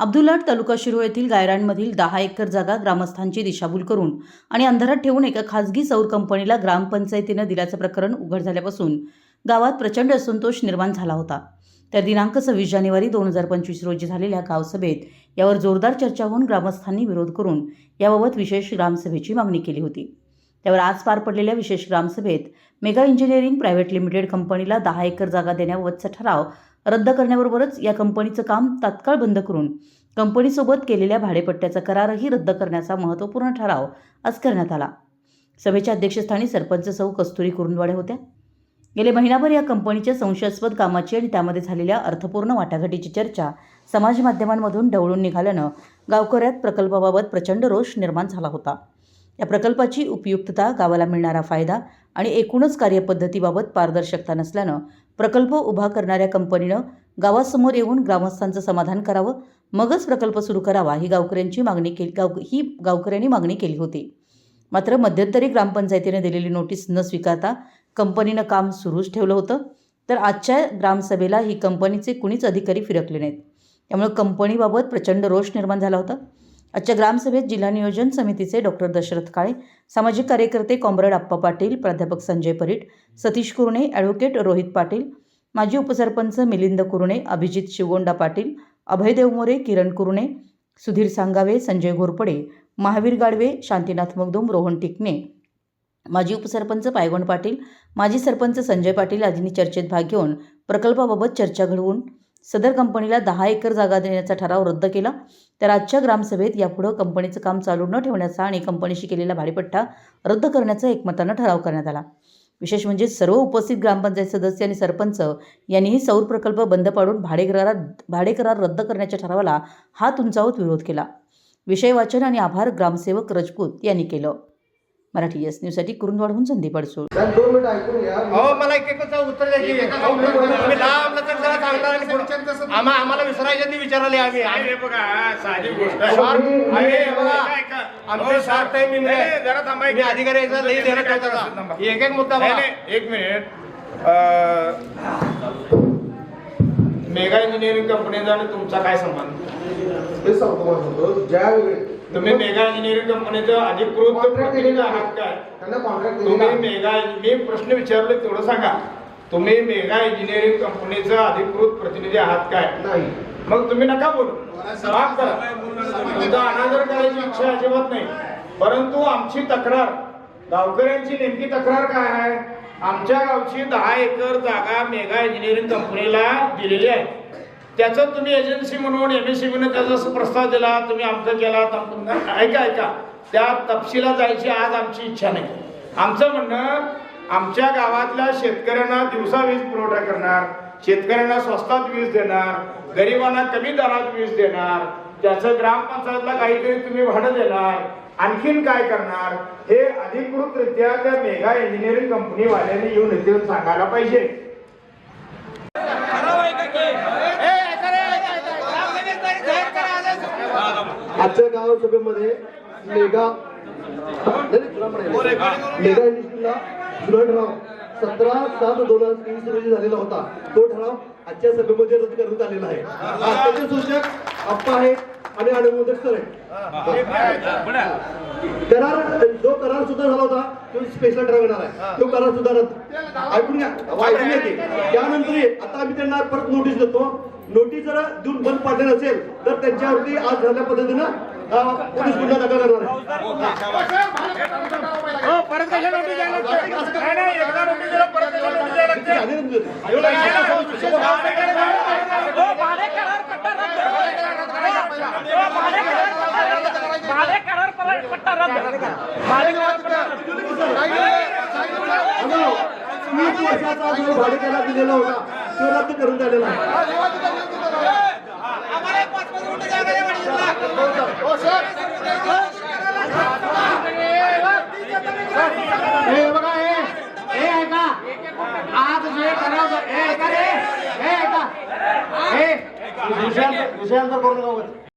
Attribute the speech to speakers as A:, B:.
A: अब्दुलाट तालुका शिरोळ येथील गायरांमधील दहा एकर जागा ग्रामस्थांची दिशाभूल करून आणि अंधारात ठेवून एका खासगी सौर कंपनीला ग्रामपंचायतीनं दिल्याचं प्रकरण उघड झाल्यापासून गावात प्रचंड असंतोष निर्माण झाला होता. तर दिनांक सव्वीस जानेवारी दोन हजार पंचवीस रोजी झालेल्या गावसभेत यावर जोरदार चर्चा होऊन ग्रामस्थांनी विरोध करून याबाबत विशेष ग्रामसभेची मागणी केली होती. त्यावर आज पार पडलेल्या विशेष ग्रामसभेत मेगा इंजिनिअरिंग प्रायव्हेट लिमिटेड कंपनीला दहा एकर जागा देण्याबाबतचा ठराव रद्द करण्याबरोबरच या कंपनीचं काम तात्काळ बंद करून कंपनीसोबत केलेल्या भाडेपट्ट्याचा करारही रद्द करण्याचा महत्त्वपूर्ण ठराव आज करण्यात आला. सभेच्या अध्यक्षस्थानी सरपंच सौ कस्तुरी कुरुंदवाडे होत्या. गेले महिनाभर या कंपनीच्या संशयास्पद कामाची आणि त्यामध्ये झालेल्या अर्थपूर्ण वाटाघाटीची चर्चा समाज माध्यमांमधून ढवळून निघाल्यानं गावकऱ्यात प्रकल्पाबाबत प्रचंड रोष निर्माण झाला होता. या प्रकल्पाची उपयुक्तता गावाला मिळणारा फायदा आणि एकूणच कार्यपद्धतीबाबत पारदर्शकता नसल्यानं प्रकल्प उभा करणाऱ्या कंपनीनं गावासमोर येऊन ग्रामस्थांचं समाधान करावं मगच प्रकल्प सुरू करावा ही गावकऱ्यांची मागणी केली गाव ही गावकऱ्यांनी मागणी केली होती. मात्र मध्यंतरी ग्रामपंचायतीने दिलेली नोटीस न स्वीकारता कंपनीनं काम सुरूच ठेवलं होतं. तर आजच्या ग्रामसभेला ही कंपनीचे कुणीच अधिकारी फिरकले नाहीत. त्यामुळे कंपनीबाबत प्रचंड रोष निर्माण झाला होता. आजच्या ग्रामसभेत जिल्हा नियोजन समितीचे डॉक्टर दशरथ काळे सामाजिक कार्यकर्ते कॉम्रेड आप्पा पाटील प्राध्यापक संजय परीट सतीश कुरणे ॲडव्होकेट रोहित पाटील माजी उपसरपंच मिलिंद कुरणे अभिजित शिवगोंडा पाटील अभय देवमोरे किरण कुरणे सुधीर सांगावे संजय घोरपडे महावीर गाडवे शांतीनाथ मगदुम रोहन टिकणे. माजी उपसरपंच पायगोंड पाटील माजी सरपंच संजय पाटील आदींनी चर्चेत भाग घेऊन प्रकल्पाबाबत चर्चा घडवून सदर कंपनीला दहा एकर जागा देण्याचा ठराव रद्द केला. तर आजच्या ग्रामसभेत यापुढं कंपनीचं काम चालू न ठेवण्याचा आणि कंपनीशी केलेला भाडेपट्टा रद्द करण्याचा एकमतानं ठराव करण्यात आला. विशेष म्हणजे सर्व उपस्थित ग्रामपंचायत सदस्य आणि सरपंच यांनीही सौर प्रकल्प बंद पाडून भाडे करारात भाडे करार रद्द करण्याच्या ठरावाला हात उंचावत विरोध केला. विषय वाचन आणि आभार ग्रामसेवक रजपूत यांनी केलं. मराठी एस न्यूजसाठी कुरुंदवाडहून संदीप अडसूळ.
B: मला एक एकच उत्तर आम्हाला विसरायच्या ती विचारले आम्ही.
C: हे बघा साधी गोष्ट.
B: आमचे
C: जरा थांबा एक?
B: एक एक मुद्दा
C: एक मिनिट. मेगा इंजिनिअरिंग कंपनीचा आणि तुमचा काय संबंध?
D: हे सांगतो मला सांगतो ज्या वेळी
C: तुम्ही मेगा इंजिनिअरिंग कंपनीचं अधिकृत प्रतिनिधी आहात काय?
D: त्यांना कॉन्ट्रॅक्ट
C: तुम्ही मेगा मी प्रश्न विचारले तेवढं सांगा. तुम्ही मेगा इंजिनिअरिंग कंपनीचं अधिकृत प्रतिनिधी आहात काय?
D: नाही.
C: मग तुम्ही नका बोलू. माफ करा. तुमचा अनादर करायची इच्छा अजिबात नाही. परंतु आमची तक्रार गावकऱ्यांची नेमकी तक्रार काय आहे? आमच्या गावची दहा एकर जागा मेगा इंजिनिअरिंग कंपनीला दिलेली आहे. त्याचं तुम्ही एजन्सी म्हणून एम एस त्याचा प्रस्ताव दिला तुम्ही आमचं केला ऐका ऐका. त्या तपशिला जायची आज आमची इच्छा नाही. आमचं म्हणणं आमच्या गावातल्या शेतकऱ्यांना दिवसा वीज पुरवठा करणार शेतकऱ्यांना स्वस्तात वीज देणार गरिबांना कमी दरात वीज देणार त्याचं ग्रामपंचायतला काहीतरी तुम्ही भाडं देणार आणखीन काय करणार? हे अधिकृतरित्या त्या मेगा इंजिनिअरिंग कंपनीवाल्यांनी येऊन सांगायला पाहिजे.
D: आजच्या गाव सभेमध्ये मेगा मेगा इंडस्ट्रीला जुना ठराव. सतरा सात दोन हजार तेवीस रोजी झालेला होता. तो ठराव आजच्या सभेमध्ये रद्द करण्यात आलेला आहे. आजचे सूचक आप्पा आहेत आणि अनुमोदक सर आहेत करार जो करार सुद्धा झाला होता तो स्पेशल येणार आहे. तो करार सुद्धा रद्द. ऐकून घ्या ऐकून येते त्यानंतर. आता आम्ही त्यांना परत नोटीस देतो. नोटीस जर देऊन बंद पाडले नसेल तर त्यांच्यावरती आज झाल्या पद्धतीनं पोलीस गुन्हा दाखल करणार आहे. वीस वर्षाचा जो भाडेकरार दिलेला होता तो रद्द करून झालेला
B: हे बघा हे हे ऐका आज जे करायचं हे ऐका रे हे ऐका हे विषयांतर विषयांतर करू नका